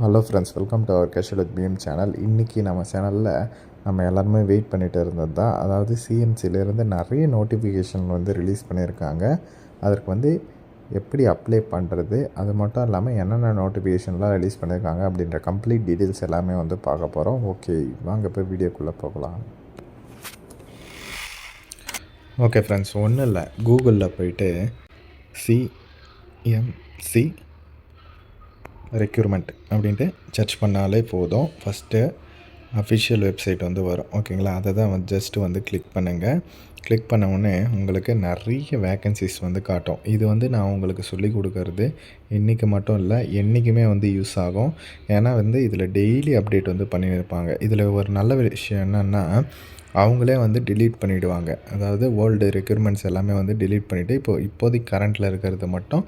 Hello friends welcome to our casual with PM channel இன்றைக்கி நம்ம சேனலில் நம்ம எல்லாருமே வெயிட் பண்ணிட்டு இருந்தது தான். அதாவது சிஎம்சிலேருந்து நிறைய நோட்டிஃபிகேஷன் வந்து ரிலீஸ் பண்ணியிருக்காங்க. அதற்கு வந்து எப்படி அப்ளை பண்ணுறது அது மட்டும் இல்லாமல் என்னென்ன நோட்டிஃபிகேஷன்லாம் ரிலீஸ் பண்ணியிருக்காங்க அப்படின்ற கம்ப்ளீட் டீட்டெயில்ஸ் எல்லாமே வந்து பார்க்க போகிறோம் ஓகே வாங்க போய் வீடியோக்குள்ளே போகலாம். ஓகே ஃப்ரெண்ட்ஸ் ஒன்றும் இல்லை. கூகுளில் போயிட்டு சிஎம்சி ரெக்யூர்மெண்ட் அப்படின்ட்டு சர்ச் பண்ணாலே போதும். ஃபஸ்ட்டு அஃபிஷியல் வெப்சைட் வந்து வரும். ஓகேங்களா அதை தான் வந்து ஜஸ்ட்டு வந்து கிளிக் பண்ணுங்கள் கிளிக் பண்ண உடனே உங்களுக்கு நிறைய வேக்கன்சிஸ் வந்து காட்டும். இது வந்து நான் உங்களுக்கு சொல்லி கொடுக்கறது இன்றைக்கி மட்டும் இல்லை என்றைக்குமே வந்து யூஸ் ஆகும். ஏன்னா வந்து இதில் டெய்லி அப்டேட் வந்து பண்ணியிருப்பாங்க. இதில் ஒரு நல்ல விஷயம் என்னென்னா அவங்களே வந்து டிலீட் பண்ணிவிடுவாங்க அதாவது ஓல்டு ரெக்யூர்மெண்ட்ஸ் எல்லாமே வந்து டிலீட் பண்ணிவிட்டு இப்போ இப்போதைக்கு கரண்ட்டில் இருக்கிறது மட்டும்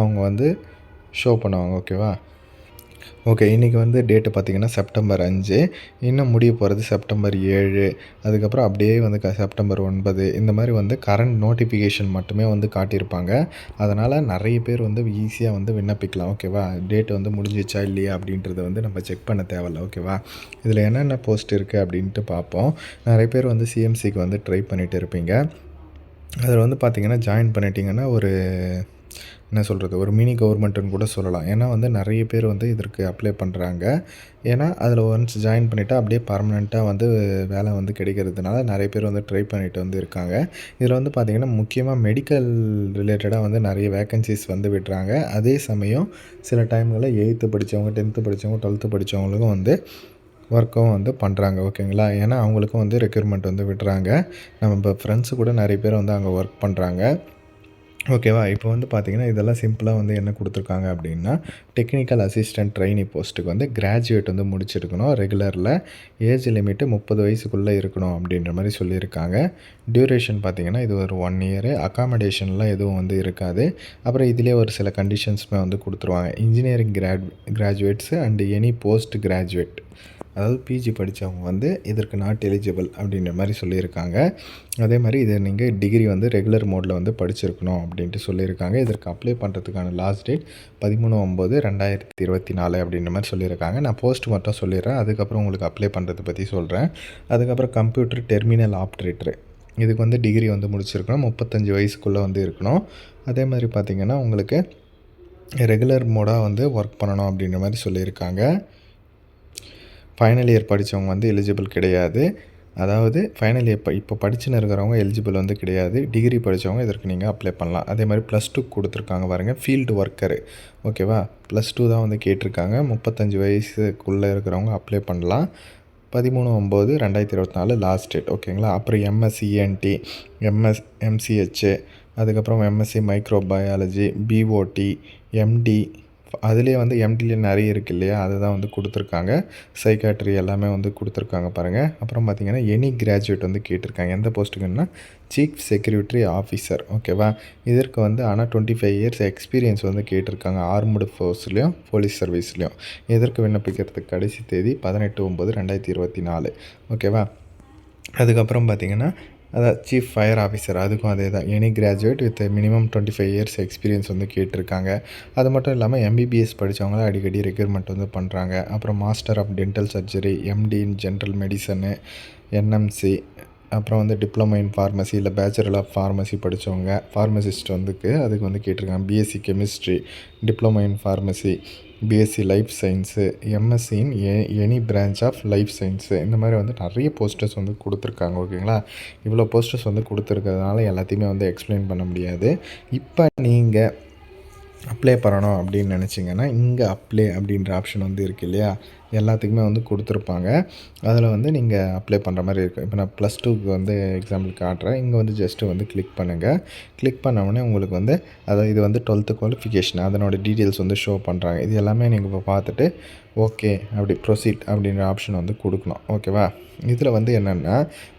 அவங்க வந்து ஷோ பண்ணுவாங்க ஓகேவா ஓகே இன்றைக்கி வந்து டேட்டு பார்த்திங்கன்னா செப்டம்பர் அஞ்சு. இன்னும் முடிய போகிறது செப்டம்பர் ஏழு. அதுக்கப்புறம் அப்படியே வந்து க செப்டம்பர் ஒன்பது. இந்த மாதிரி வந்து கரண்ட் நோட்டிஃபிகேஷன் மட்டுமே வந்து காட்டியிருப்பாங்க. அதனால் நிறைய பேர் வந்து ஈஸியாக வந்து விண்ணப்பிக்கலாம் ஓகேவா டேட் வந்து முடிஞ்சிச்சா இல்லையா அப்படின்றத வந்து நம்ம செக் பண்ண தேவையில்ல ஓகேவா இதில் என்னென்ன போஸ்ட் இருக்குது அப்படின்ட்டு பார்ப்போம். நிறைய பேர் வந்து சிஎம்சிக்கு வந்து ட்ரை பண்ணிகிட்டு இருப்பீங்க. அதில் வந்து பார்த்திங்கன்னா ஜாயின் பண்ணிட்டீங்கன்னா ஒரு என்ன சொல்கிறது ஒரு மினி கவர்மெண்ட்டுன்னு கூட சொல்லலாம். ஏன்னா வந்து நிறைய பேர் வந்து இதற்கு அப்ளை பண்ணுறாங்க ஏன்னா அதில் ஒன்ஸ் ஜாயின் பண்ணிட்டா அப்படியே பர்மனெண்ட்டாக வந்து வேலை வந்து கிடைக்கிறதுனால நிறைய பேர் வந்து ட்ரை பண்ணிட்டு வந்து இருக்காங்க. இதில் வந்து பார்த்திங்கன்னா முக்கியமாக மெடிக்கல் ரிலேட்டடாக வந்து நிறைய வேக்கன்சிஸ் வந்து விடுறாங்க. அதே சமயம் சில டைம்களில் எயித்து படித்தவங்க டென்த்து படித்தவங்க டுவெல்த்து படித்தவங்களுக்கும் வந்து ஒர்க்கும் வந்து பண்ணுறாங்க ஓகேங்களா ஏன்னா அவங்களுக்கும் வந்து ரெக்யூர்மெண்ட் வந்து விடுறாங்க. நம்ம இப்போ ஃப்ரெண்ட்ஸு கூட நிறைய பேர் வந்து அங்கே ஒர்க் பண்ணுறாங்க ஓகேவா? இப்போ வந்து பார்த்தீங்கன்னா இதெல்லாம் சிம்பிளாக வந்து என்ன கொடுத்துருக்காங்க அப்படின்னா டெக்னிக்கல் அசிஸ்டன்ட் ட்ரைனி போஸ்ட்டுக்கு வந்து கிராஜுவேட் வந்து முடிச்சிருக்கணும். ரெகுலரில் ஏஜ் லிமிட்டு முப்பது வயசுக்குள்ளே இருக்கணும் அப்படின்ற மாதிரி சொல்லியிருக்காங்க. டியூரேஷன் பார்த்தீங்கன்னா இது ஒரு ஒன் இயரு அகாமடேஷன்லாம் எதுவும் வந்து இருக்காது. அப்புறம் இதிலே ஒரு சில கண்டிஷன்ஸுமே வந்து கொடுத்துருவாங்க. Engineering grad graduates and any post graduate அதாவது பிஜி படித்தவங்க வந்து இதற்கு நாட் எலிஜிபிள் அப்படின்ற மாதிரி சொல்லியிருக்காங்க. அதே மாதிரி இதை நீங்கள் டிகிரி வந்து ரெகுலர் மோடில் வந்து படிச்சிருக்கணும் அப்படின்ட்டு சொல்லியிருக்காங்க. இதற்கு அப்ளை பண்ணுறதுக்கான லாஸ்ட் டேட் பதிமூணு ஒம்பது ரெண்டாயிரத்தி இருபத்தி நாலு அப்படின்ற மாதிரி சொல்லியிருக்காங்க. நான் போஸ்ட் மட்டும் சொல்லிடுறேன். அதுக்கப்புறம் உங்களுக்கு அப்ளை பண்ணுறதை பற்றி சொல்கிறேன் அதுக்கப்புறம் கம்ப்யூட்டர் டெர்மினல் ஆப்ரேட்டரு இதுக்கு வந்து டிகிரி வந்து முடிச்சிருக்கணும். முப்பத்தஞ்சு வயசுக்குள்ளே வந்து இருக்கணும். அதே மாதிரி பார்த்திங்கன்னா உங்களுக்கு ரெகுலர் மோடாக வந்து ஒர்க் பண்ணணும் அப்படின்ற மாதிரி சொல்லியிருக்காங்க. ஃபைனல் இயர் படித்தவங்க வந்து எலிஜிபிள் கிடையாது. அதாவது ஃபைனல் இயர் இப்போ படிச்சுன்னு இருக்கிறவங்க எலிஜிபிள் வந்து கிடையாது. டிகிரி படித்தவங்க இதற்கு நீங்கள் அப்ளை பண்ணலாம். அதே மாதிரி ப்ளஸ் டூ கொடுத்துருக்காங்க பாருங்கள் ஃபீல்டு ஒர்க்கரு ஓகேவா ப்ளஸ் டூ தான் வந்து கேட்டிருக்காங்க. முப்பத்தஞ்சு வயசுக்குள்ளே இருக்கிறவங்க அப்ளை பண்ணலாம். பதிமூணு ஒம்பது ரெண்டாயிரத்தி இருபத்தி நாலு லாஸ்ட் டேட் ஓகேங்களா அப்புறம் எம்எஸ்சிஎன்டி எம்எஸ் எம்சிஹெச்சு அதுக்கப்புறம் MSc micro biology BOT MD அதுலேயே வந்து எம்டிலே நிறைய இருக்குது இல்லையா? அதை தான் வந்து கொடுத்துருக்காங்க. சைக்காட்ரி எல்லாமே வந்து கொடுத்துருக்காங்க பாருங்கள் அப்புறம் பார்த்தீங்கன்னா எனி கிராஜுவேட் வந்து கேட்டிருக்காங்க. எந்த போஸ்ட்டுக்குன்னா சீஃப் செக்யூரிட்டி ஆஃபீஸர் ஓகேவா இதற்கு வந்து ஆனால் டுவெண்ட்டி ஃபைவ் இயர்ஸ் எக்ஸ்பீரியன்ஸ் வந்து கேட்டிருக்காங்க. ஆர்முடு ஃபோர்ஸ்லேயும் போலீஸ் சர்வீஸ்லேயும் இதற்கு விண்ணப்பிக்கிறதுக்கு கடைசி தேதி பதினெட்டு ஒம்பது ரெண்டாயிரத்தி இருபத்தி நாலு ஓகேவா அதுக்கப்புறம் பார்த்தீங்கன்னா அதான் சீஃப் ஃபயர் ஆஃபீஸர் அதுக்கும் அதே தான் any graduate with minimum twenty five years experience வந்து கேட்டிருக்காங்க. அது மட்டும் இல்லாமல் எம்பிபிஎஸ் படித்தவங்கள அடிக்கடி ரெக்யூர்மெண்ட் வந்து பண்ணுறாங்க அப்புறம் master of dental surgery MD in general medicine NMC அப்புறம் வந்து டிப்ளமோ இன் ஃபார்மசி இல்லை பேச்சுலர் ஆஃப் ஃபார்மசி படித்தவங்க ஃபார்மசிஸ்ட் வந்துக்கு அதுக்கு வந்து கேட்டிருக்காங்க. BSc chemistry diploma in pharmacy BSc life science MSc in a any branch of life science இந்த மாதிரி வந்து நிறைய போஸ்டர்ஸ் வந்து கொடுத்துருக்காங்க ஓகேங்களா இவ்வளோ போஸ்டர்ஸ் வந்து கொடுத்துருக்கிறதுனால எல்லாத்தையுமே வந்து எக்ஸ்பிளைன் பண்ண முடியாது. இப்போ நீங்கள் அப்ளை பண்ணணும் அப்படின்னு நினச்சிங்கன்னா இங்கே அப்ளை அப்படின்ற ஆப்ஷன் வந்து இருக்கு இல்லையா? எல்லாத்துக்குமே வந்து கொடுத்துருப்பாங்க. அதில் வந்து நீங்கள் அப்ளை பண்ணுற மாதிரி இருக்கும் இப்போ நான் ப்ளஸ் டூக்கு வந்து எக்ஸாம்பிள் காட்டுறேன். இங்கே வந்து ஜஸ்ட்டு வந்து கிளிக் பண்ணுங்கள் கிளிக் பண்ண உடனே உங்களுக்கு வந்து அதாவது இது வந்து டுவெல்த்து குவாலிஃபிகேஷன் அதனோட டீட்டெயில்ஸ் வந்து ஷோ பண்ணுறாங்க இது எல்லாமே நீங்கள் இப்போ பார்த்துட்டு ஓகே அப்படி ப்ரொசீட் அப்படின்ற ஆப்ஷன் வந்து கொடுக்கணும். ஓகேவா இதில் வந்து என்னென்னா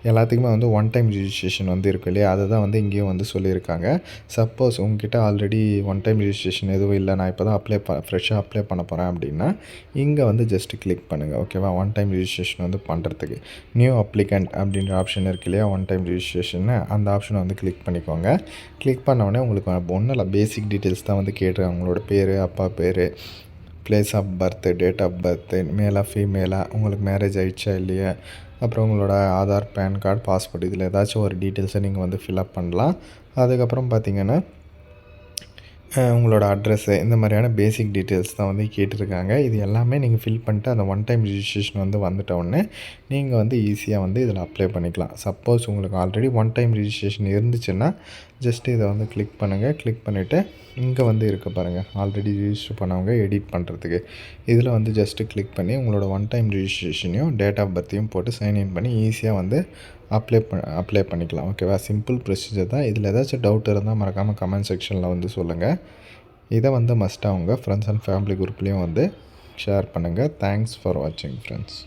எல்லாத்துக்குமே வந்து ஒன் டைம் ரிஜிஸ்ட்ரேஷன் வந்து இருக்கும் இல்லையா? அதை தான் வந்து இங்கேயும் வந்து சொல்லியிருக்காங்க. சப்போஸ் உங்ககிட்ட ஆல்ரெடி ஒன் டைம் ரிஜிஸ்ட்ரேஷன் எதுவும் இல்லை. நான் இப்போ தான் அப்ளை ப ஃப்ரெஷ்ஷாக அப்ளை பண்ண போகிறேன் அப்படின்னா இங்கே வந்து ஜஸ்ட் கிளிக் பண்ணுங்கள் ஓகேவா ஒன் டைம் ரிஜிஸ்ட்ரேஷன் வந்து பண்ணுறதுக்கு நியூ அப்ளிகண்ட் அப்படின்ற ஆப்ஷன் இருக்கு இல்லையா? ஒன் டைம் ரிஜிஸ்ட்ரேஷன் அந்த ஆப்ஷனை வந்து கிளிக் பண்ணிக்கோங்க. கிளிக் பண்ண உங்களுக்கு ஒன்றும் இல்லை பேசிக் டீட்டெயில்ஸ் தான் வந்து கேட்டுருக்காங்க உங்களோட பேர் அப்பா பேர் place of birth date of birth மேலாக ஃபீமேலாக உங்களுக்கு மேரேஜ் ஆகிடுச்சா இல்லையா? அப்புறம் உங்களோட ஆதார் பேன் கார்டு பாஸ்போர்ட் இதில் ஏதாச்சும் ஒரு டீட்டெயில்ஸை நீங்கள் வந்து ஃபில்அப் பண்ணலாம். அதுக்கப்புறம் பார்த்தீங்கன்னா உங்களோட அட்ரஸ்ஸு இந்த மாதிரியான பேசிக் டீட்டெயில்ஸ் தான் வந்து கேட்டிருக்காங்க. இது எல்லாமே நீங்கள் ஃபில் பண்ணிட்டு அந்த ஒன் டைம் ரிஜிஸ்ட்ரேஷன் வந்து வந்துட்டோடனே நீங்கள் வந்து ஈஸியாக வந்து இதில் அப்ளை பண்ணிக்கலாம். சப்போஸ் உங்களுக்கு ஆல்ரெடி ஒன் டைம் ரிஜிஸ்ட்ரேஷன் இருந்துச்சுன்னா ஜஸ்ட் இதை வந்து கிளிக் பண்ணுங்கள் கிளிக் பண்ணிவிட்டு இங்கே வந்து இருக்க பாருங்கள் ஆல்ரெடி ரிஜிஸ்டர் பண்ணவங்க எடிட் பண்ணுறதுக்கு இதில் வந்து ஜஸ்ட்டு கிளிக் பண்ணி உங்களோட ஒன் டைம் ரிஜிஸ்ட்ரேஷனையும் டேட் ஆஃப் பர்த்தையும் போட்டு சைன்இன் பண்ணி ஈஸியாக வந்து அப்ளை ப அப்ளை பண்ணிக்கலாம். ஓகேவா சிம்பிள் ப்ரொசீஜர் தான். இதில் ஏதாச்சும் டவுட் இருந்தால் மறக்காமல் கமெண்ட் செக்ஷனில் வந்து சொல்லுங்கள் இதை வந்து மஸ்ட்டாக உங்கள் ஃப்ரெண்ட்ஸ் அண்ட் ஃபேமிலி குரூப்லேயும் வந்து ஷேர் பண்ணுங்கள் தேங்க்ஸ் ஃபார் வாட்சிங் ஃப்ரெண்ட்ஸ்